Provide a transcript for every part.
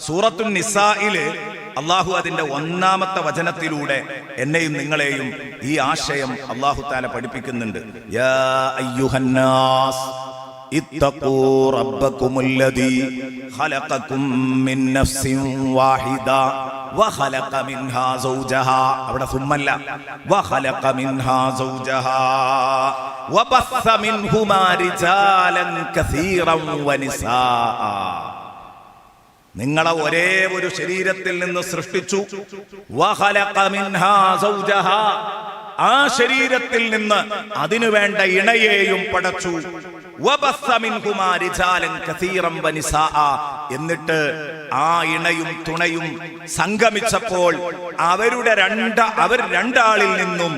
സൂറത്തു നിസായിൽ അള്ളാഹു അതിന്റെ ഒന്നാമത്തെ വചനത്തിലൂടെ എന്നെയും നിങ്ങളെയും ഈ ആശയം അള്ളാഹു താല പഠിപ്പിക്കുന്നുണ്ട്. അവിടെ മിൻഹുമാ കസീറൻ വനിസാ. നിങ്ങളെ ഒരേ ഒരു ശരീരത്തിൽ നിന്ന് സൃഷ്ടിച്ചു. ആ ശരീരത്തിൽ നിന്ന് അതിനു വേണ്ട ഇണയെയും പടച്ചു. എന്നിട്ട് ആ ഇണയും തുണയും സംഗമിച്ചപ്പോൾ അവരുടെ രണ്ട അവർ രണ്ടാളിൽ നിന്നും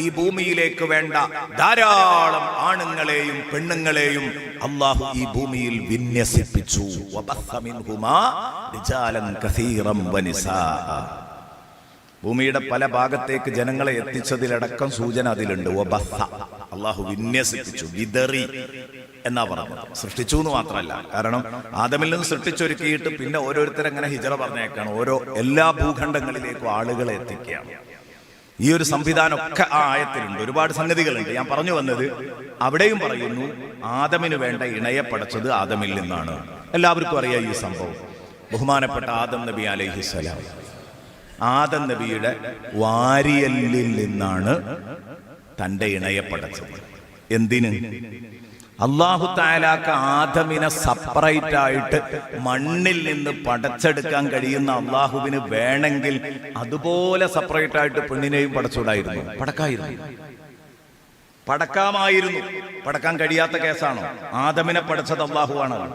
ഈ ഭൂമിയിലേക്ക് വേണ്ട ധാരാളം ആണുങ്ങളെയും പെണ്ണുങ്ങളെയും അള്ളാഹു ഈ ഭൂമിയിൽ വിന്യസിപ്പിച്ചു. ഭൂമിയുടെ പല ഭാഗത്തേക്ക് ജനങ്ങളെ എത്തിച്ചതിലടക്കം സൂചന അതിലുണ്ട്. അള്ളാഹു വിന്യസിപ്പിച്ചു വിതറി എന്നാ പറഞ്ഞത്. സൃഷ്ടിച്ചു എന്ന് മാത്രമല്ല. കാരണം ആദമിൽ നിന്ന് സൃഷ്ടിച്ചൊരുക്കിയിട്ട് പിന്നെ ഓരോരുത്തരങ്ങനെ ഹിജറ പറഞ്ഞേക്കാണ്. ഓരോ എല്ലാ ഭൂഖണ്ഡങ്ങളിലേക്കും ആളുകളെ എത്തിക്കുകയാണ്. ഈ ഒരു സംവിധാനം ഒക്കെ ആ ആയത്തിലുണ്ട്. ഒരുപാട് സംഗതികളുണ്ട്. ഞാൻ പറഞ്ഞു വന്നത് അവിടെയും പറയുന്നു ആദമിന് വേണ്ട ഇണയെ പടച്ചത് ആദമിൽ നിന്നാണ്. എല്ലാവർക്കും അറിയാം ഈ സംഭവം. ബഹുമാനപ്പെട്ട ആദം നബി അലൈഹിസ്സലാം ആദം നബിയുടെ വാരിയല്ലിൽ നിന്നാണ് തന്റെ ഇണയെ പടച്ചത്. എന്തിന്? അള്ളാഹു താലാക്ക് ആദമിനെ സെപ്പറേറ്റ് ആയിട്ട് മണ്ണിൽ നിന്ന് പടച്ചെടുക്കാൻ കഴിയുന്ന അള്ളാഹുവിന് വേണമെങ്കിൽ അതുപോലെ സെപ്പറേറ്റ് ആയിട്ട് പെണ്ണിനെയും പടച്ചൂടായിരുന്നു. പടക്കായിരുന്നു. പടക്കാമായിരുന്നു. പടക്കാൻ കഴിയാത്ത കേസാണോ? ആദമിനെ പടച്ചത് അള്ളാഹുവാണ്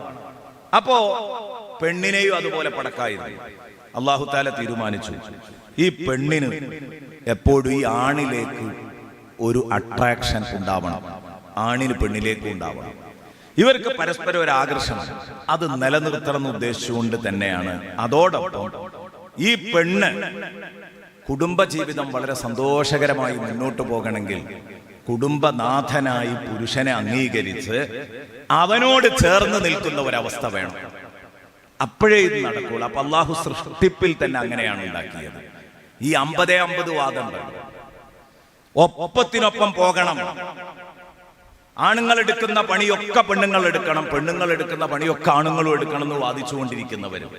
അപ്പോ പെണ്ണിനെയും അതുപോലെ പടക്കായിരുന്നു. അള്ളാഹു താല തീരുമാനിച്ചു. ഈ പെണ്ണിന് എപ്പോഴും ഈ ആണിലേക്ക് ഒരു അട്രാക്ഷൻ ഉണ്ടാവണം. ആണിന് പെണ്ണിലേക്കും ഉണ്ടാവണം. ഇവർക്ക് പരസ്പരം ഒരു ആകർഷണം. അത് നിലനിർത്തണം എന്ന് ഉദ്ദേശിച്ചുകൊണ്ട് തന്നെയാണ്. അതോടൊപ്പം ഈ പെണ്ണ് കുടുംബജീവിതം വളരെ സന്തോഷകരമായി മുന്നോട്ട് പോകണമെങ്കിൽ കുടുംബനാഥനായി പുരുഷനെ അംഗീകരിച്ച് അവനോട് ചേർന്ന് നിൽക്കുന്ന ഒരവസ്ഥ വേണം. അപ്പോഴേ ഇത് നടക്കുള്ളൂ. അപ്പൊ അള്ളാഹു സൃഷ്ടിപ്പിൽ തന്നെ അങ്ങനെയാണ് ഉണ്ടാക്കിയത്. ഈ അമ്പതേ അമ്പത് വാദം ഒപ്പത്തിനൊപ്പം പോകണം. ആണുങ്ങൾ എടുക്കുന്ന പണിയൊക്കെ പെണ്ണുങ്ങൾ എടുക്കണം. പെണ്ണുങ്ങൾ എടുക്കുന്ന പണിയൊക്കെ ആണുങ്ങളും എടുക്കണം എന്ന് വാദിച്ചുകൊണ്ടിരിക്കുന്നവരും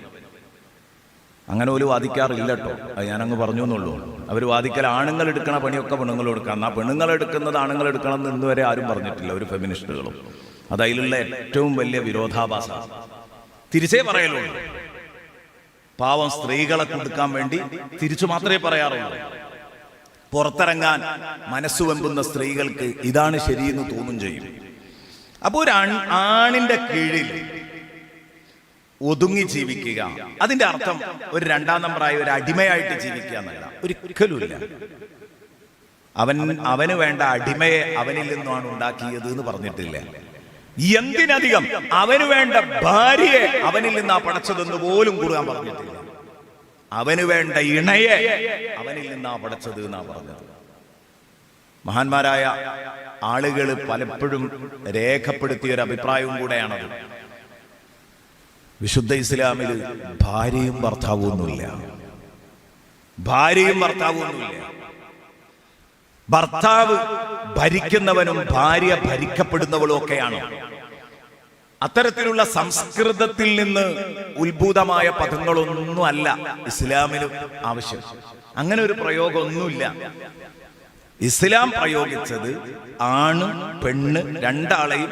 അങ്ങനെ ഒരു വാദിക്കാറില്ല കേട്ടോ. അത് ഞാനങ്ങ് പറഞ്ഞു എന്നുള്ളൂ അവർ വാദിക്കൽ ആണുങ്ങൾ എടുക്കണ പണിയൊക്കെ പെണ്ണുങ്ങൾ എടുക്കണം. എന്നാൽ പെണ്ണുങ്ങൾ എടുക്കുന്നത് ആണുങ്ങൾ എടുക്കണം എന്ന് ഇന്നുവരെ ആരും പറഞ്ഞിട്ടില്ല. ഒരു ഫെമിനിസ്റ്റുകളും. അത് അതിലുള്ള ഏറ്റവും വലിയ വിരോധാഭാസം. തിരിച്ചേ പറയലുള്ളൂ. പാവം സ്ത്രീകളെ കൊടുക്കാൻ വേണ്ടി തിരിച്ചു മാത്രമേ പറയാറുള്ളൂ. പുറത്തിറങ്ങാൻ മനസ്സു വെമ്പുന്ന സ്ത്രീകൾക്ക് ഇതാണ് ശരിയെന്ന് തോന്നും ചെയ്യും. അപ്പോൾ ഒരു ആണിന്റെ കീഴിൽ ഒതുങ്ങി ജീവിക്കുക. അതിന്റെ അർത്ഥം ഒരു രണ്ടാം നമ്പറായി ഒരു അടിമയായിട്ട് ജീവിക്കുക എന്നല്ല. ഒരിക്കലുമില്ല. അവൻ അവന് വേണ്ട അടിമയെ അവനിൽ നിന്നാണ് ഉണ്ടാക്കിയത് എന്ന് പറഞ്ഞിട്ടില്ല. എന്തിനധികം അവന് വേണ്ട ഭാര്യയെ അവനിൽ നിന്നാ പടച്ചതെന്ന് പോലും കുറുകാൻ പറഞ്ഞിട്ടില്ല. അവന് വേണ്ട ഇണയെ അവനിൽ നിന്നാ പടച്ചത് എന്നാ പറഞ്ഞത്. മഹാന്മാരായ ആളുകൾ പലപ്പോഴും രേഖപ്പെടുത്തിയ ഒരു അഭിപ്രായവും കൂടെയാണത്. വിശുദ്ധ ഇസ്ലാമിൽ ഭാര്യയും ഭർത്താവും ഒന്നുമില്ല ഭാര്യയും ഭർത്താവും ഒന്നുമില്ല ഭർത്താവ് ഭരിക്കുന്നവനും ഭാര്യ ഭരിക്കപ്പെടുന്നവളും ഒക്കെയാണ് അത്തരത്തിലുള്ള സംസ്കൃതത്തിൽ നിന്ന് ഉത്ഭൂതമായ പദങ്ങളൊന്നും അല്ല ഇസ്ലാമിന് ആവശ്യം. അങ്ങനെ ഒരു പ്രയോഗമൊന്നുമില്ല. ഇസ്ലാം പ്രയോഗിച്ചത് ആണ് പെണ്ണ് രണ്ടാളെയും.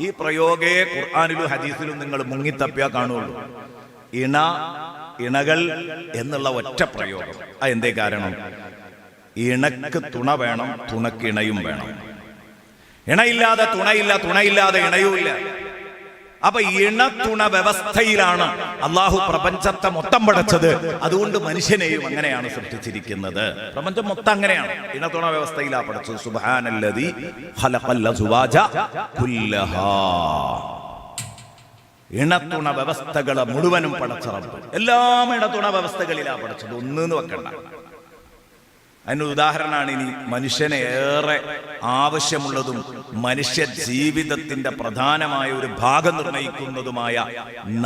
ഈ പ്രയോഗേ ഖുർആാനിലും ഹദീസിലും നിങ്ങൾ മുങ്ങിത്തപ്പിയാ കാണുള്ളൂ. ഇണ ഇണകൾ എന്നുള്ള ഒറ്റ പ്രയോഗം. അതെന്തേ കാരണം? ഇണക്ക് തുണ വേണം തുണക്ക് ഇണയും വേണം. ഇണയില്ലാതെ തുണയില്ല തുണയില്ലാതെ ഇണയുമില്ല അപ്പൊ ഇണത്തുണ വ്യവസ്ഥയിലാണ് അള്ളാഹു പ്രപഞ്ചത്തെ മൊത്തം പടച്ചത്. അതുകൊണ്ട് മനുഷ്യനെയും അങ്ങനെയാണ് സൃഷ്ടിച്ചിരിക്കുന്നത്. പ്രപഞ്ചം മൊത്തം അങ്ങനെയാണ്. ഇണത്തുണ വ്യവസ്ഥയിലാ പടച്ചത്. കുല്ലഹാ. ഇണത്തുണ വ്യവസ്ഥകളെ മുഴുവനും പടച്ചറപ്പ് എല്ലാം ഇണത്തുണ വ്യവസ്ഥകളിലാ പഠിച്ചത് ഒന്നെന്ന് വെക്കണ്ട. അതിന് ഉദാഹരണമാണ് ഇനി മനുഷ്യനെ ഏറെ ആവശ്യമുള്ളതും മനുഷ്യ ജീവിതത്തിന്റെ പ്രധാനമായ ഒരു ഭാഗം നിർണയിക്കുന്നതുമായ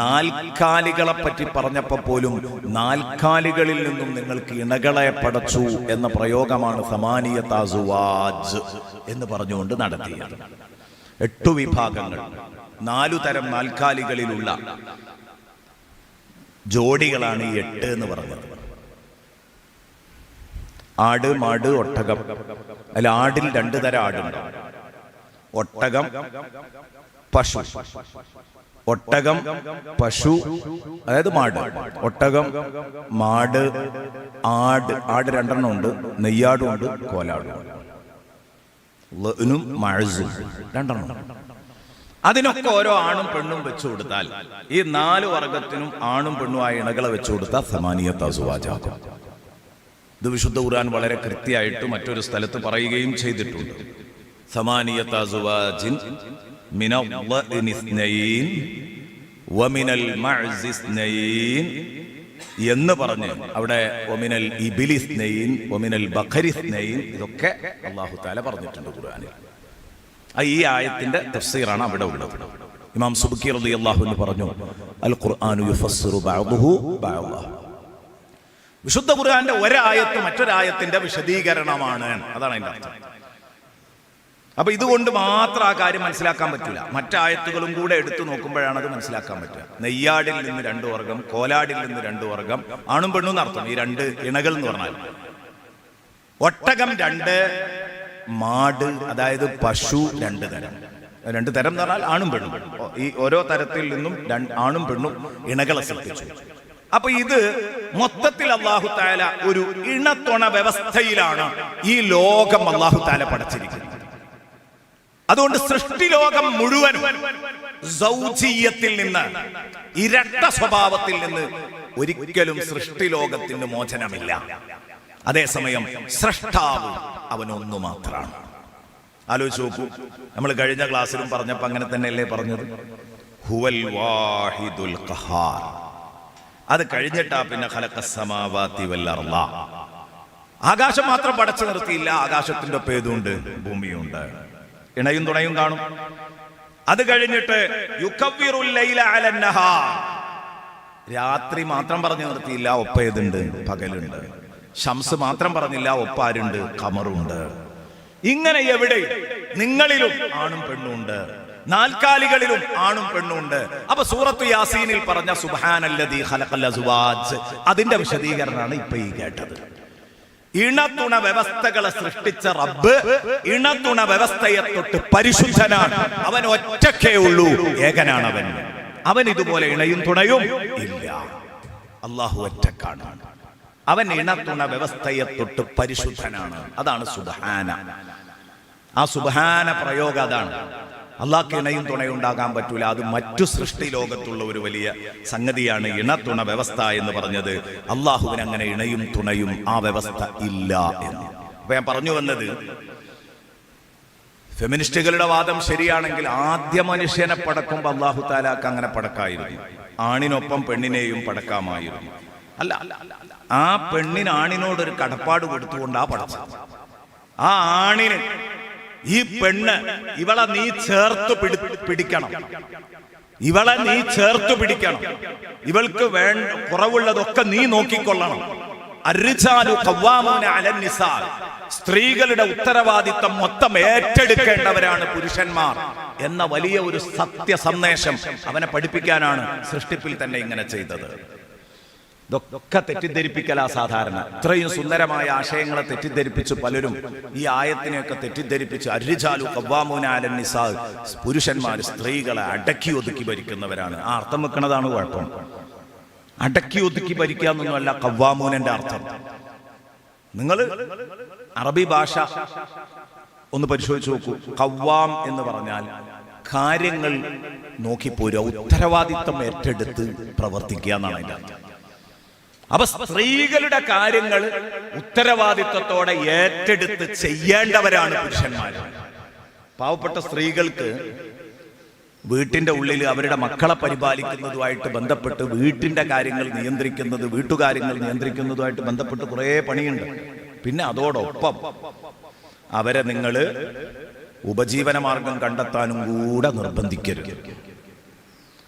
നാൽക്കാലികളെ പറ്റി പറഞ്ഞപ്പോൾ പോലും നാൽക്കാലികളിൽ നിന്നും നിങ്ങൾക്ക് ഇണകളെ പടച്ചു എന്ന പ്രയോഗമാണ് സമാനിയ താസുവാജ് എന്ന് പറഞ്ഞുകൊണ്ട് നടത്തിയത്. എട്ടു വിഭാഗങ്ങൾ നാലു തരം നാൽക്കാലികളിലുള്ള ജോഡികളാണ് ഈ എട്ട് എന്ന് പറഞ്ഞത്. ആട് മാട് ഒട്ടകം. അല്ല ആടിൽ രണ്ടു തരം ആടുണ്ട്. ഒട്ടകം പശു. ഒട്ടകം പശു അതായത് മാട്. ഒട്ടകം മാട് ആട് ആട് രണ്ടെണ്ണം ഉണ്ട്. നെയ്യാടും ഉണ്ട് കോലാടും ഉണ്ട്. രണ്ടെണ്ണം അതിനൊക്കെ ഓരോ ആണും പെണ്ണും വെച്ചു കൊടുത്താൽ ഈ നാല് വർഗത്തിനും ആണും പെണ്ണുമായ ഇണകളെ വെച്ചു കൊടുത്താൽ സമാനിയത്ത സുവാചാകും ഇത് വിശുദ്ധ ഖുർആൻ വളരെ കൃത്യമായിട്ട് മറ്റൊരു സ്ഥലത്ത് പറയുകയും ചെയ്തിട്ടുണ്ട്. സമാനിയത്ത വമിനൽ എന്ന് പറഞ്ഞ് അവിടെ ഒമിനൽ ഇബിലിസ് നെയ്ൻ ഒമിനൽ ഇതൊക്കെ അള്ളാഹു താല പറഞ്ഞിട്ടുണ്ട് ഖുർആാനിൽ. ആ ഈ ആയത്തിന്റെ തഫ്സീറാണ് അവിടെ ഉള്ളത്. ഇമാം സുബുക്കി റളിയല്ലാഹു അൻഹു പറഞ്ഞു അൽ ഖുർആാനു യുഫസ്സിറു ബഅദുഹു വിശുദ്ധ ഖുർആന്റെ ഒരായത്ത് മറ്റൊരായത്തിന്റെ വിശദീകരണമാണ്. അതാണ് അതിന്റെ അർത്ഥം. അപ്പൊ ഇതുകൊണ്ട് മാത്രം ആ കാര്യം മനസ്സിലാക്കാൻ പറ്റില്ല മറ്റായത്തുകളും കൂടെ എടുത്തു നോക്കുമ്പോഴാണ് അത് മനസ്സിലാക്കാൻ പറ്റുക. നെയ്യാടിൽ നിന്ന് രണ്ടു വർഗം കോലാടിൽ നിന്ന് രണ്ടു വർഗം ആണും പെണ്ണും എന്നർത്ഥം ഈ രണ്ട് ഇണകൾ എന്ന് പറഞ്ഞാൽ ഒട്ടകം രണ്ട് മാട് അതായത് പശു രണ്ട് തരം. രണ്ട് തരം എന്ന് പറഞ്ഞാൽ ആണും പെണ്ണും. ഈ ഓരോ തരത്തിൽ നിന്നും ആണും പെണ്ണും ഇണകളെ സൃഷ്ടിച്ചു. അപ്പൊ ഇത് മൊത്തത്തിൽ അള്ളാഹു താല ഒരു ഇണത്തൊണ വ്യവസ്ഥയിലാണ് ഈ ലോകം അള്ളാഹു താല പടച്ചിരിക്കുന്നത്. അതുകൊണ്ട് സൃഷ്ടിലോകം മുഴുവനും സൗജീയത്തിൽ നിന്ന് ഇരട്ട സ്വഭാവത്തിൽ നിന്ന് ഒരിക്കലും സൃഷ്ടി സൃഷ്ടിലോകത്തിന് മോചനമില്ല. അതേസമയം സൃഷ്ടാവ് അവനൊന്നു മാത്രമാണ്. ആലോചിച്ച് നോക്കൂ നമ്മൾ കഴിഞ്ഞ ക്ലാസ്സിലും പറഞ്ഞപ്പോ അങ്ങനെ തന്നെയല്ലേ പറഞ്ഞത്? ഹുവൽ വാഹിദുൽ ഖഹാർ. അത് കഴിഞ്ഞിട്ടാ പിന്നെ ഖലഖസ്സമാവാതി വൽ അർള. ആകാശം മാത്രം പടച്ചു നിർത്തിയില്ല ആകാശത്തിന്റെ ഒപ്പം ഏതുണ്ട് ഭൂമിയുണ്ട്. ഇണയും തുണയും കാണും. അത് കഴിഞ്ഞിട്ട്. രാത്രി മാത്രം പറഞ്ഞു നിർത്തിയില്ല ഒപ്പ ഏതുണ്ട്? പകലുണ്ട്. ഷംസ് മാത്രം പറഞ്ഞില്ല ഒപ്പാരുണ്ട് കമറുണ്ട്. ഇങ്ങനെ എവിടെ? നിങ്ങളിലും ആണും പെണ്ണും ഉണ്ട്. നാൽക്കാലികളിലും ആണും പെണ്ണും ഉണ്ട്. അപ്പൊ സൂറത്ത് യാസീനിൽ പറഞ്ഞ സുബ്ഹാനല്ലദീ ഖലഖൽ അസ്വാജ്. അതിന്റെ വിശദീകരണമാണ് ഇപ്പൊ ഈ കേട്ടത്. ഇണതുണ വ്യവസ്ഥകളെ സൃഷ്ടിച്ച റബ്ബ് ഇണതുണ വ്യവസ്ഥയെ തൊട്ട് പരിശുദ്ധനാണ്. അവൻ ഒറ്റക്കേ ഉള്ളൂ ഏകനാണ് അവൻ അവൻ ഇതുപോലെ ഇണയും തുണയും ഇല്ല. അള്ളാഹു ഒറ്റക്കാണ്. അവൻ ഇണതുണ വ്യവസ്ഥയെ തൊട്ട് പരിശുദ്ധനാണ്. അതാണ് സുബഹാന. ആ സുബഹാന പ്രയോഗം അതാണ്. അള്ളാഹ്ക്ക് ഇണയും തുണയും പറ്റൂല. അത് മറ്റു സൃഷ്ടി ലോകത്തുള്ള ഒരു വലിയ സംഗതിയാണ് ഇണത്തുണ വ്യവസ്ഥ എന്ന് പറഞ്ഞത്. അള്ളാഹുവിന് അങ്ങനെ ഇണയും തുണയും ആ വ്യവസ്ഥ ഇല്ല എന്ന്. അപ്പൊ ഞാൻ പറഞ്ഞു വന്നത് ഫെമിനിസ്റ്റുകളുടെ വാദം ശരിയാണെങ്കിൽ ആദ്യ മനുഷ്യനെ പടക്കുമ്പോൾ അള്ളാഹു താലാക്ക് അങ്ങനെ പടക്കായിരുന്നു. ആണിനൊപ്പം പെണ്ണിനെയും പടക്കാമായിരുന്നു. അല്ല ആ പെണ്ണിന് ആണിനോട് ഒരു കടപ്പാട് ആ പടച്ചു ആ ആണിന് ഈ പെണ്ണ് ഇവളെ നീ ചേർത്ത് പിടി പിടിക്കണം. ഇവളെ നീ ചേർത്ത് പിടിക്കണം. ഇവൾക്ക് വേണ്ട കുറവുള്ളതൊക്കെ നീ നോക്കിക്കൊള്ളണം. സ്ത്രീകളുടെ ഉത്തരവാദിത്തം മൊത്തം ഏറ്റെടുക്കേണ്ടവരാണ് പുരുഷന്മാർ എന്ന വലിയ ഒരു സത്യ സന്ദേശം അവനെ പഠിപ്പിക്കാനാണ് സൃഷ്ടിപ്പിൽ തന്നെ ഇങ്ങനെ ചെയ്തത്. ഇതൊക്കെ തെറ്റിദ്ധരിപ്പിക്കലാ സാധാരണ. ഇത്രയും സുന്ദരമായ ആശയങ്ങളെ തെറ്റിദ്ധരിപ്പിച്ച് പലരും ഈ ആയത്തിനെയൊക്കെ തെറ്റിദ്ധരിപ്പിച്ച് അരിജാലു കവ്വാമൂനാലൻ നിസാ പുരുഷന്മാർ സ്ത്രീകളെ അടക്കി ഒതുക്കി ഭരിക്കുന്നവരാണ്. ആ അർത്ഥം വെക്കുന്നതാണ് കുഴപ്പം. അടക്കി ഒതുക്കി ഭരിക്കുക എന്നൊന്നുമല്ല കവ്വാമൂനന്റെ അർത്ഥം. നിങ്ങൾ അറബി ഭാഷ ഒന്ന് പരിശോധിച്ച് നോക്കൂ. കവ്വാം എന്ന് പറഞ്ഞാൽ കാര്യങ്ങൾ നോക്കിപ്പോരുക ഉത്തരവാദിത്തം ഏറ്റെടുത്ത് പ്രവർത്തിക്കുക എന്നാണ് അതിന്റെ അർത്ഥം. അപ്പൊ സ്ത്രീകളുടെ കാര്യങ്ങൾ ഉത്തരവാദിത്വത്തോടെ ഏറ്റെടുത്ത് ചെയ്യേണ്ടവരാണ് പുരുഷന്മാർ. പാവപ്പെട്ട സ്ത്രീകൾക്ക് വീട്ടിന്റെ ഉള്ളിൽ അവരുടെ മക്കളെ പരിപാലിക്കുന്നതുമായിട്ട് ബന്ധപ്പെട്ട് വീട്ടിന്റെ കാര്യങ്ങൾ നിയന്ത്രിക്കുന്നത് വീട്ടുകാര്യങ്ങൾ നിയന്ത്രിക്കുന്നതുമായിട്ട് ബന്ധപ്പെട്ട് കുറേ പണിയുണ്ട്. പിന്നെ അതോടൊപ്പം അവരെ നിങ്ങൾ ഉപജീവന മാർഗം കണ്ടെത്താനും കൂടെ നിർബന്ധിക്കരുത്.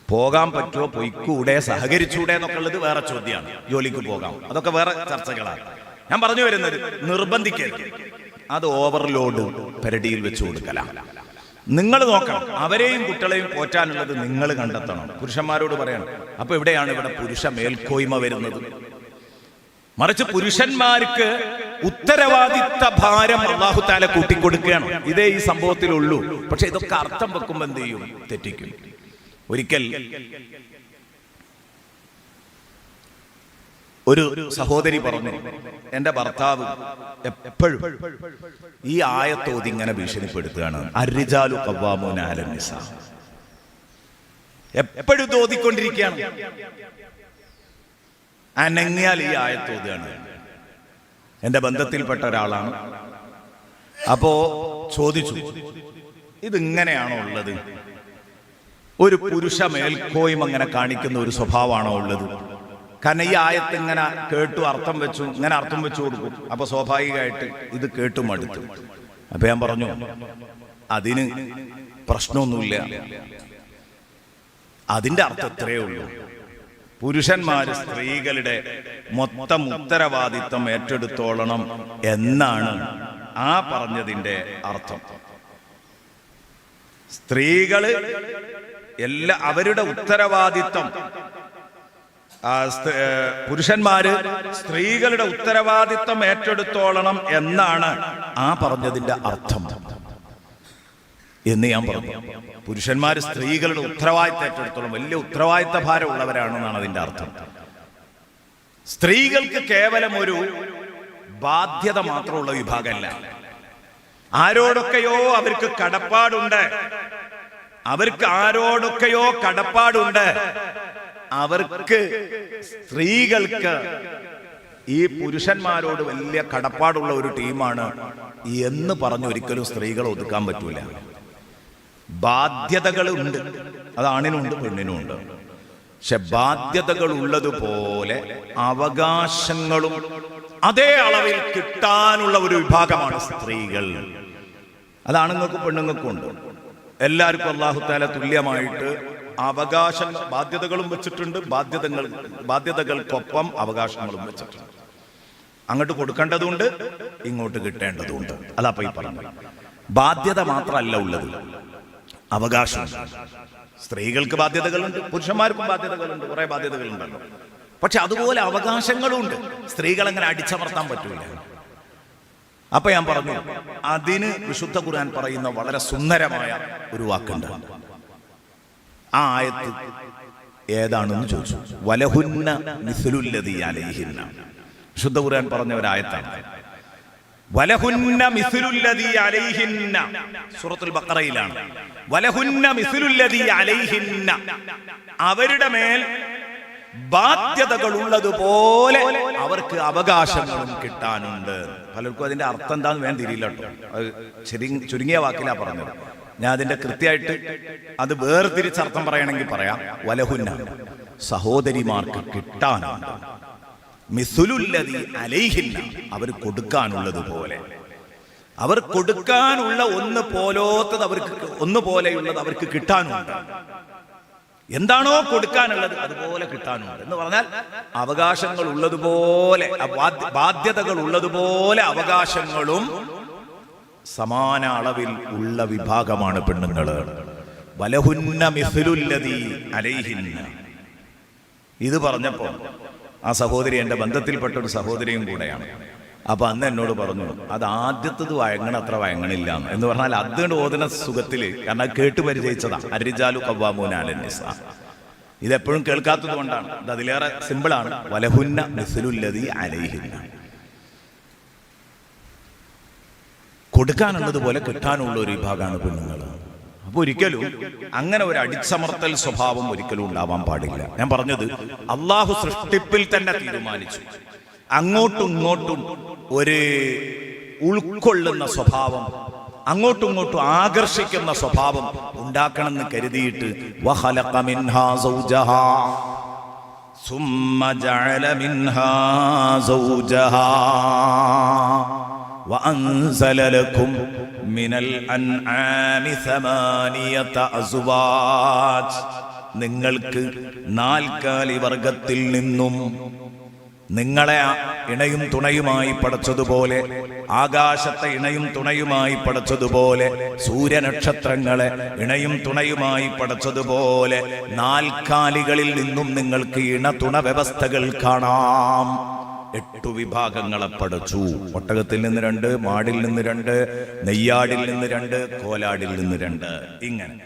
പോകാൻ പറ്റുമോ? പൊയ്ക്കൂടെ? സഹകരിച്ചൂടെ എന്നൊക്കെ ഉള്ളത് വേറെ ചോദ്യമാണ്. ജോലിക്ക് പോകാം. അതൊക്കെ വേറെ ചർച്ചകളാണ്. ഞാൻ പറഞ്ഞു വരുന്നത് നിർബന്ധിക്കരുത്. അത് ഓവർലോഡ് പെരടിയിൽ വെച്ച് കൊടുക്കലാണ്. നിങ്ങൾ നോക്കണം. അവരെയും കുട്ടികളെയും പോറ്റാനുള്ളത് നിങ്ങൾ കണ്ടെത്തണം. പുരുഷന്മാരോട് പറയണം. അപ്പൊ എവിടെയാണ് ഇവിടെ പുരുഷ മേൽക്കോയ്മ വരുന്നത്. മറിച്ച് പുരുഷന്മാർക്ക് ഉത്തരവാദിത്ത ഭാരം അള്ളാഹു കൂട്ടിക്കൊടുക്കുകയാണ്. ഇതേ ഈ സംഭവത്തിലുള്ളൂ. പക്ഷെ ഇതൊക്കെ അർത്ഥം വെക്കുമ്പോൾ എന്ത് ചെയ്യും? തെറ്റിക്കും. ഒരിക്കൽ ഒരു സഹോദരി പറഞ്ഞു എന്റെ ഭർത്താവ് എപ്പോഴും ഈ ആയത്തോതി ഇങ്ങനെ ഭീഷണിപ്പെടുത്തുകയാണ്. അരിജാലു കവ്വാമോനാലിസ എപ്പോഴും തോതിക്കൊണ്ടിരിക്കുകയാണ്. അനങ്ങിയാൽ ഈ ആയത്തോതുകയാണ്. എന്റെ ബന്ധത്തിൽപ്പെട്ട ഒരാളാണ്. അപ്പോ ചോദിച്ചു ഇതിങ്ങനെയാണോ ഉള്ളത്? ഒരു പുരുഷ മേൽക്കോയ്മ അങ്ങനെ കാണിക്കുന്ന ഒരു സ്വഭാവമാണോ ഉള്ളത്? കാരണം ഈ ആയത്ത് ഇങ്ങനെ കേട്ടു അർത്ഥം വെച്ചു ഇങ്ങനെ അർത്ഥം വെച്ചു കൊടുക്കും. അപ്പൊ സ്വാഭാവികമായിട്ട് ഇത് കേട്ടു മടുത്തു. അപ്പൊ ഞാൻ പറഞ്ഞു അതിന് പ്രശ്നമൊന്നുമില്ല. അതിന്റെ അർത്ഥം ഇത്രയേ ഉള്ളൂ. പുരുഷന്മാര് സ്ത്രീകളുടെ മൊത്തം ഉത്തരവാദിത്തം ഏറ്റെടുത്തോളണം എന്നാണ് ആ പറഞ്ഞതിന്റെ അർത്ഥം. സ്ത്രീകൾ എല്ലാ അവരുടെ ഉത്തരവാദിത്വം. പുരുഷന്മാര് സ്ത്രീകളുടെ ഉത്തരവാദിത്വം ഏറ്റെടുത്തോളണം എന്നാണ് ആ പറഞ്ഞതിന്റെ അർത്ഥം. എന്ന് ഞാൻ പറഞ്ഞു. പുരുഷന്മാര് സ്ത്രീകളുടെ ഉത്തരവാദിത്തം ഏറ്റെടുത്തോളം വലിയ ഉത്തരവാദിത്ത ഭാരമുള്ളവരാണെന്നാണ് അതിന്റെ അർത്ഥം. സ്ത്രീകൾക്ക് കേവലം ഒരു ബാധ്യത മാത്രമുള്ള വിഭാഗമല്ല. ആരോടൊക്കെയോ അവർക്ക് കടപ്പാടുണ്ട്. അവർക്ക് ആരോടൊക്കെയോ കടപ്പാടുണ്ട്. അവർക്ക് സ്ത്രീകൾക്ക് ഈ പുരുഷന്മാരോട് വലിയ കടപ്പാടുള്ള ഒരു ടീമാണ്. എന്ന് പറഞ്ഞ് ഒരിക്കലും സ്ത്രീകളെ ഒതുക്കാൻ പറ്റൂല. ബാധ്യതകളുണ്ട്. അത് ആണിനുണ്ട് പെണ്ണിനുണ്ട് പക്ഷെ ബാധ്യതകൾ ഉള്ളതുപോലെ അവകാശങ്ങളും അതേ അളവിൽ കിട്ടാനുള്ള ഒരു വിഭാഗമാണ് സ്ത്രീകൾ. അത് ആണുങ്ങൾക്കും പെണ്ണുങ്ങൾക്കും ഉണ്ട്. എല്ലാവർക്കും അള്ളാഹുത്താല തുല്യമായിട്ട് അവകാശ ബാധ്യതകളും വെച്ചിട്ടുണ്ട്. ബാധ്യതകൾ ബാധ്യതകൾക്കൊപ്പം അവകാശങ്ങളും വെച്ചിട്ടുണ്ട്. അങ്ങോട്ട് കൊടുക്കേണ്ടതുണ്ട് ഇങ്ങോട്ട് കിട്ടേണ്ടതുണ്ട്. അതാ ഈ പറഞ്ഞു ബാധ്യത മാത്രമല്ല ഉള്ളത്. അവകാശം. സ്ത്രീകൾക്ക് ബാധ്യതകളുണ്ട് പുരുഷന്മാർക്കും ബാധ്യതകളുണ്ട് കുറെ ബാധ്യതകളുണ്ടല്ലോ പക്ഷെ അതുപോലെ അവകാശങ്ങളുണ്ട് സ്ത്രീകൾ അങ്ങനെ അടിച്ചമർത്താൻ പറ്റൂല. അപ്പൊ ഞാൻ പറഞ്ഞു അതിന് വിശുദ്ധ ഖുർആൻ പറയുന്ന വളരെ സുന്ദരമായ ഒരു വാക്കുണ്ട്. ആ ആയത്ത് ഏതാണെന്ന് ചോദിച്ചു. വലഹുന്ന മിസുലുല്ലതി അലൈഹിന്ന. വിശുദ്ധ ഖുർആൻ പറഞ്ഞ ഒരായത്താണ് വലഹുന്ന മിസുലുല്ലതി അലൈഹിന്ന. സൂറത്തുൽ ബഖറയിലാണ്. വലഹുന്ന മിസുലുല്ലതി അലൈഹിന്ന. അവരുടെ മേൽ ബാധ്യതകൾ ഉള്ളതുപോലെ അവർക്ക് അവകാശങ്ങളും കിട്ടാനുണ്ട്. പലർക്കും അതിന്റെ അർത്ഥം എന്താന്ന് വേണം തിരിയില്ല കേട്ടോ. അത് ചുരുങ്ങിയ വാക്കിലാ പറഞ്ഞത്. ഞാൻ അതിന്റെ കൃത്യമായിട്ട് അത് വേർതിരിച്ച് അർത്ഥം പറയണമെങ്കിൽ പറയാം. വലഹുന്ന സഹോദരിമാർക്ക് കിട്ടാനുണ്ട്. മിസുലുല്ലതി അലൈഹില്ല അവർ കൊടുക്കാനുള്ളതുപോലെ അവർ കൊടുക്കാനുള്ള ഒന്ന് പോലോത്തത് അവർക്ക് ഒന്ന് പോലെയുള്ളത് അവർക്ക് കിട്ടാനുണ്ട്. എന്താണോ കൊടുക്കാനുള്ളത് അതുപോലെ കിട്ടാനുണ്ട്. എന്ന് പറഞ്ഞാൽ അവകാശങ്ങൾ ഉള്ളതുപോലെ ബാധ്യതകൾ ഉള്ളതുപോലെ അവകാശങ്ങളും സമാന അളവിൽ ഉള്ള വിഭാഗമാണ് പെണ്ണുങ്ങൾ. വലഹുന്ന മിഥുലുല്ലതി അലൈഹിന്ന. ഇത് പറഞ്ഞപ്പോൾ ആ സഹോദരി എന്റെ ബന്ധത്തിൽപ്പെട്ട ഒരു സഹോദരിയും കൂടെയാണ്. അപ്പൊ അന്ന് എന്നോട് പറഞ്ഞു അത് ആദ്യത്തത് വഴങ്ങണ അത്ര വഴങ്ങണില്ല എന്ന്. പറഞ്ഞാൽ അതുകൊണ്ട് ഓതുന്ന സുഖത്തിൽ കാരണം കേട്ട് പരിചയിച്ചതാ. അരിജാലു കവ്വാമൂനാലിസ ഇതെപ്പോഴും കേൾക്കാത്തത് കൊണ്ടാണ്. ഇത് അതിലേറെ സിമ്പിളാണ് വലഹുന്ന മിസ്ലുല്ലതി അലൈഹിന്ന. കൊടുക്കാനുള്ളതുപോലെ കിട്ടാനുള്ള ഒരു വിഭാഗമാണ് പെണ്ണുങ്ങൾ. അപ്പൊ ഒരിക്കലും അങ്ങനെ ഒരു അടിച്ചമർത്തൽ സ്വഭാവം ഒരിക്കലും ഉണ്ടാവാൻ പാടില്ല. ഞാൻ പറഞ്ഞത് അള്ളാഹു സൃഷ്ടിപ്പിൽ തന്നെ തീരുമാനിച്ചു. അങ്ങോട്ടും ഇങ്ങോട്ടും ഒരു ഉൾക്കൊള്ളുന്ന സ്വഭാവം അങ്ങോട്ടും ഇങ്ങോട്ടും ആകർഷിക്കുന്ന സ്വഭാവം ഉണ്ടാക്കണമെന്ന് കരുതിയിട്ട് വഖലഖ മിൻഹാ സൗജഹാ. ثم جعل منها زوجها وأنزل لكم من الأنعام ثمانية أزواج നിങ്ങൾക്ക് നാൽക്കാലി വർഗത്തിൽ നിന്നും നിങ്ങളെ ഇണയും തുണയുമായി പടച്ചതുപോലെ ആകാശത്തെ ഇണയും തുണയുമായി പടച്ചതുപോലെ സൂര്യനക്ഷത്രങ്ങളെ ഇണയും തുണയുമായി പടച്ചതുപോലെ നാൽക്കാലികളിൽ നിന്നും നിങ്ങൾക്ക് ഇണ തുണ വ്യവസ്ഥകൾ കാണാം. എട്ടു വിഭാഗങ്ങളെ പടച്ചു. ഒട്ടകത്തിൽ നിന്ന് രണ്ട് മാടിൽ നിന്ന് രണ്ട് നെയ്യാടിൽ നിന്ന് രണ്ട് കോലാടിൽ നിന്ന് രണ്ട്. ഇങ്ങനെ.